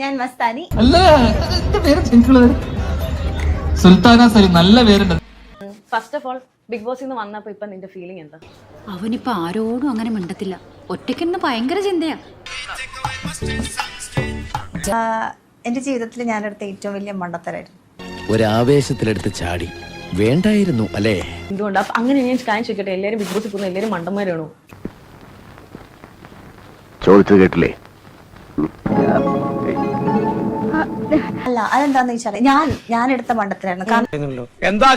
ഞാൻ മസ്താനി. സുൽത്താന സലീം നല്ല പേരുണ്ട്. ഫസ്റ്റ് ഓഫ് ഓൾ ബിഗ് ബോസിൽ നിന്ന് വന്നപ്പോ ഇപ്പൊ നിന്റെ ഫീലിംഗ് എന്താ? അവനിപ്പോ ആരോടും അങ്ങനെ മിണ്ടത്തില്ല. ഒറ്റയ്ക്കിരുന്ന് ഭയങ്കര ചിന്തയാ. എന്റെ ജീവിതത്തിൽ ഞാനെടുത്ത ഏറ്റവും വലിയ മണ്ടത്തരായിരുന്നു. ഒരു ആവേശത്തിലെടുത്ത് ചാടി. വേണ്ടായിരുന്നു അല്ലേ? എന്തുകൊണ്ട്? അപ്പൊ അങ്ങനെ ഞാൻ കാര്യം ചോദിക്കട്ടെ? എല്ലാരും ബിഗ് ബോസിൽ പോകുന്ന എല്ലാരും മണ്ടന്മാരാണോ? ചോദിച്ചത് കേട്ടില്ലേ? അല്ല അതെന്താന്ന് വെച്ചാൽ ഞാൻ ഞാൻ എടുത്ത മണ്ടത്തരായിരുന്നു കാരണം എന്താ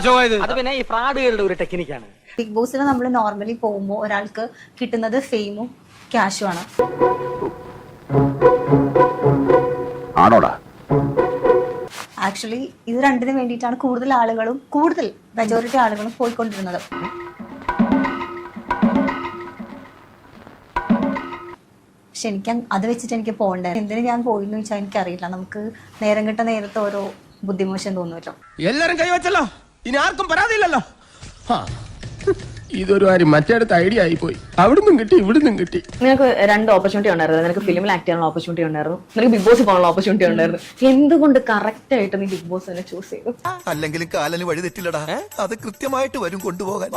അത് പിന്നെ ഈ ഫ്രാഡുകളുടെ ഒരു ടെക്നിക്കാണ് ബിഗ് ബോസിൽ നമ്മൾ നോർമലി പോകുമ്പോൾ ഒരാൾക്ക് കിട്ടുന്നത് ഫെയിമും ക്യാഷും ആണ്. ആണോടാ? ആക്ച്വലി ഇത് രണ്ടിനു വേണ്ടിയിട്ടാണ് കൂടുതൽ ആളുകളും കൂടുതൽ മെജോറിറ്റി ആളുകളും പോയിക്കൊണ്ടിരുന്നത്. പക്ഷെ എനിക്ക് അത് വെച്ചിട്ട് എനിക്ക് പോകണ്ടേ എന്തിനു ഞാൻ പോയിന്ന് വെച്ചാൽ എനിക്കറിയില്ല. നമുക്ക് നേരം കിട്ട നേരത്തെ ഓരോ ബുദ്ധിമോശം തോന്നുമല്ലോ എല്ലാരും കൈവച്ചല്ലോ. ഇനി ആർക്കും പരാതിയില്ലല്ലോ. ഇതൊരു കാര്യം. മറ്റേടത്ത് ഐഡിയ ആയി ആയിപ്പോയി. അവിടുന്നും കിട്ടി ഇവിടുന്നും കിട്ടി. നിനക്ക് രണ്ട് ഓപ്പർച്യൂണിറ്റി ഉണ്ടായിരുന്നു. നിനക്ക് ഫിലിമിൽ ആക്ട് ചെയ്യാനുള്ള ഓപ്പർച്യൂണിറ്റി ഉണ്ടായിരുന്നു. നിനക്ക് ബിഗ് ബോസ് പോകാനുള്ള ഓപ്പർച്യൂണിറ്റി ഉണ്ടായിരുന്നു. എന്തുകൊണ്ട് കറക്റ്റ് ആയിട്ട് നീ ബിഗ് ബോസ് തന്നെ ചൂസ് ചെയ്തു? അല്ലെങ്കിലും കാലന് വഴി തെറ്റില്ലടാ. അത് കൃത്യമായിട്ട് വരും കൊണ്ടുപോകാൻ.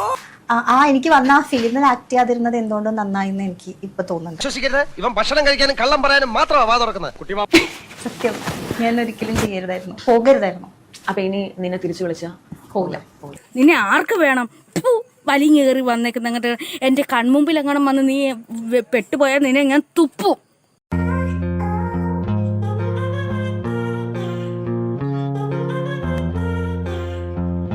ആ- ആ എനിക്ക് വന്ന ആ ഫിലിമിൽ ആക്ട് ചെയ്യാതിരുന്നത് എന്തുകൊണ്ടും നന്നായിന്ന് എനിക്ക് ഇപ്പൊ തോന്നുന്നു വിശ്വസിക്കരുത്. ഇവൻ ഭക്ഷണം കഴിക്കാനും കള്ളം പറയാനും മാത്രമാണ് വാ തുറക്കുന്നത് സത്യം. ഞാൻ ഒരിക്കലും ചെയ്യരുതായിരുന്നു. പോകരുതായിരുന്നു. അപ്പൊ ഇനി നിന്നെ തിരിച്ചു വിളിച്ച? പോകില്ല നിന്നെ ആർക്ക് വേണം? ഫു, വലിഞ്ഞേറി വന്നേക്കുന്ന അങ്ങോട്ട് എന്റെ കൺമുമ്പിൽ എങ്ങനെ വന്ന് നീ പെട്ടുപോയാൽ നിന്നെ ഞാൻ തുപ്പും.